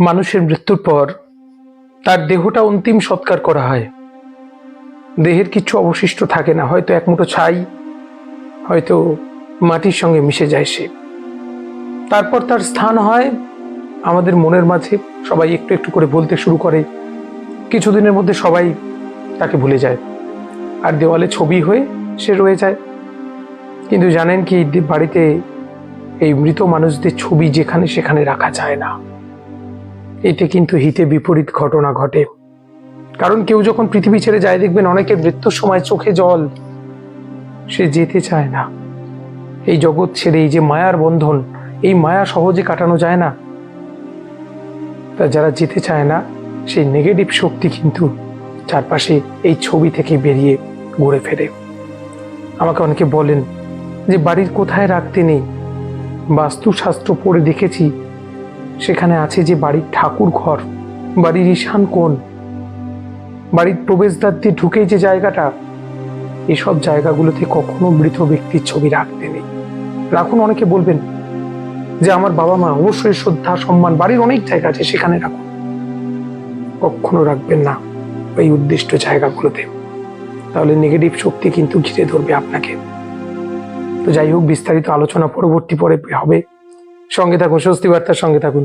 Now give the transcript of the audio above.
মানুষের মৃত্যুর পর তার দেহটা অন্তিম সৎকার করা হয়। দেহের কিছু অবশিষ্ট থাকে না, হয়তো এক মুঠো ছাই, হয়তো মাটির সঙ্গে মিশে যায় সে। তারপর তার স্থান হয় আমাদের মনের মাঝে, সবাই একটু একটু করে বলতে শুরু করে। কিছুদিনের মধ্যে সবাই তাকে ভুলে যায়। আর দেওয়ালে ছবি হয়ে সে রয়ে যায়। কিন্তু জানেন কি, বাড়িতে এই মৃত মানুষদের ছবি যেখানে সেখানে রাখা যায় না। এতে কিন্তু হিতে বিপরীত ঘটনা ঘটে। কারণ কেউ যখন পৃথিবী ছেড়ে যায়, দেখবেন অনেকের মৃত্যুর সময় চোখে জল। সে যেতে চায় না। এই জগৎ ছেড়ে, এই যে মায়ার বন্ধন, এই মায়া সহজে কাটানো যায় না। তা যারা যেতে চায় না, সেই নেগেটিভ শক্তি কিন্তু চারপাশে এই ছবি থেকে বেরিয়ে ঘুরে ফেরে আমাকে অনেকে বলেন যে, বাড়ির কোথায় রাখতে নেই? বাস্তুশাস্ত্র পড়ে দেখেছি সেখানে আছে যে বাড়ির ঠাকুর ঘর, বাড়ির ঈশান কোণ, বাড়ির প্রবেশদ্বার দিয়ে ঢুকেই যে জায়গাটা, এসব জায়গাগুলোতে কখনো মৃত ব্যক্তির ছবি রাখতে নেই। রাখুন, অনেকে বলবেন যে আমার বাবা মা অবশ্যই শ্রদ্ধা, সম্মান, বাড়ির অনেক জায়গা আছে, সেখানে রাখুন। কখনো রাখবেন না এই উদ্দিষ্ট জায়গাগুলোতে। তাহলে নেগেটিভ শক্তি কিন্তু ঘিরে ধরবে আপনাকে। তো যাই হোক, বিস্তারিত আলোচনা পরবর্তী পরে হবে। সঙ্গে থাকুন স্বস্তি বার্তার সঙ্গে থাকুন।